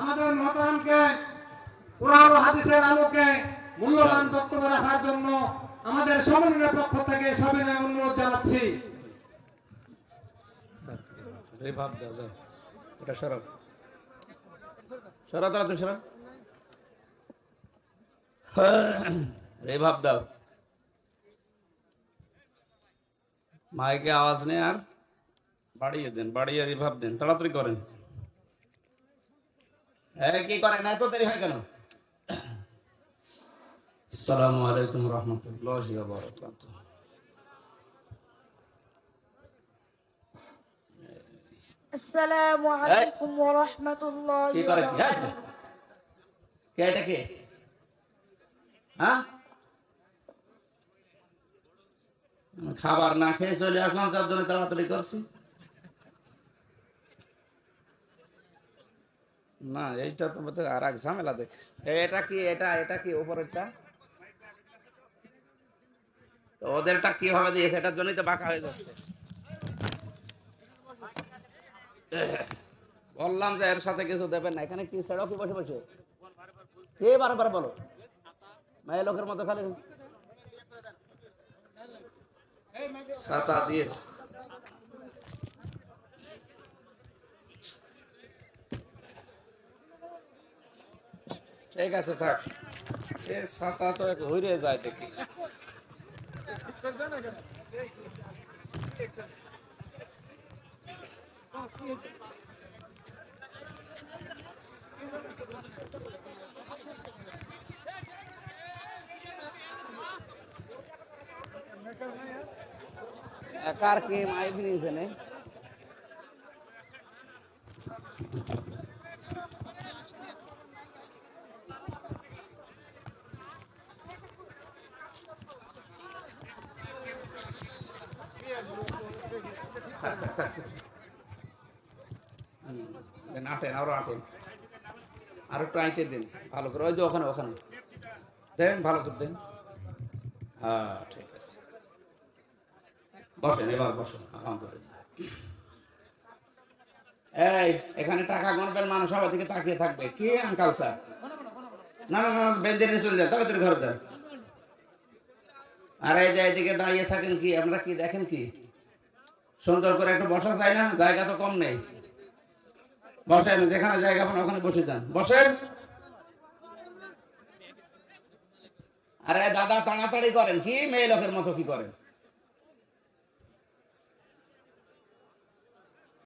আমাদের মতামকে কোরআন হাদিসের আলোকে মূল্যবান বক্তব্য রাখার জন্য আমাদের সমন্বয়ের পক্ষ থেকে সবিনয় অনুরোধ জানাচ্ছি। মাইকে আওয়াজ নেই আর বাড়িয়ে দেন, বাড়িয়ে রিভাব দেন, তাড়াতাড়ি করেন। কি করেন এত দেরি হয় কেন? আলাইকুম হ্যাঁ, হ্যাঁ।, হ্যাঁ? খাবার না খেয়ে চলে আসলাম যার জন্য তাড়াতাড়ি করছি। না, এইটা আর এক ঝামেলা এটা কি, এটা এটা কি উপরেরটা তো ওদেরটা দিয়েছে, এটার জন্যই তো বাঁকা হয়ে যাচ্ছে। বললাম যে এর সাথে কিছু দেবেন না, এখানে কি ছেড়াও কি বসে বসে? কে বারবার বলো? মেয়ে লোকের মতো খালি। ছাতা দিয়েছে ঠিক আছে থাক এ ছাতা তো এক হইরে যায় দেখি একার কে মাইক নিয়েছে নে হুম, দেন, আটেন, আরও আটেন। একটু আইটে দিন, ভালো করে। ওই যে ওখানে ওখানে। দেন, ভালো করে দেন। হ্যাঁ ঠিক আছে। বসেন, এবার বসেন এই, এখানে টাকা গণবেন, মানুষ সবার দিকে তাকিয়ে থাকবে। কি আঙ্কাল স্যার না না না, বেঁধে নিয়ে চলে যান তাড়াতাড়ি ঘরে দেন আর, এই যে এদিকে দাঁড়িয়ে থাকেন কি? আপনারা কি দেখেন কি? সুন্দর করে একটু বসা চাই না, জায়গা তো কম নেই। বসেন, যেখানে জায়গা পান ওখানে বসে যান। বসেন। আরে দাদা, তাড়াতাড়ি করেন, কি মেয়ে লোকের মতো কি করেন?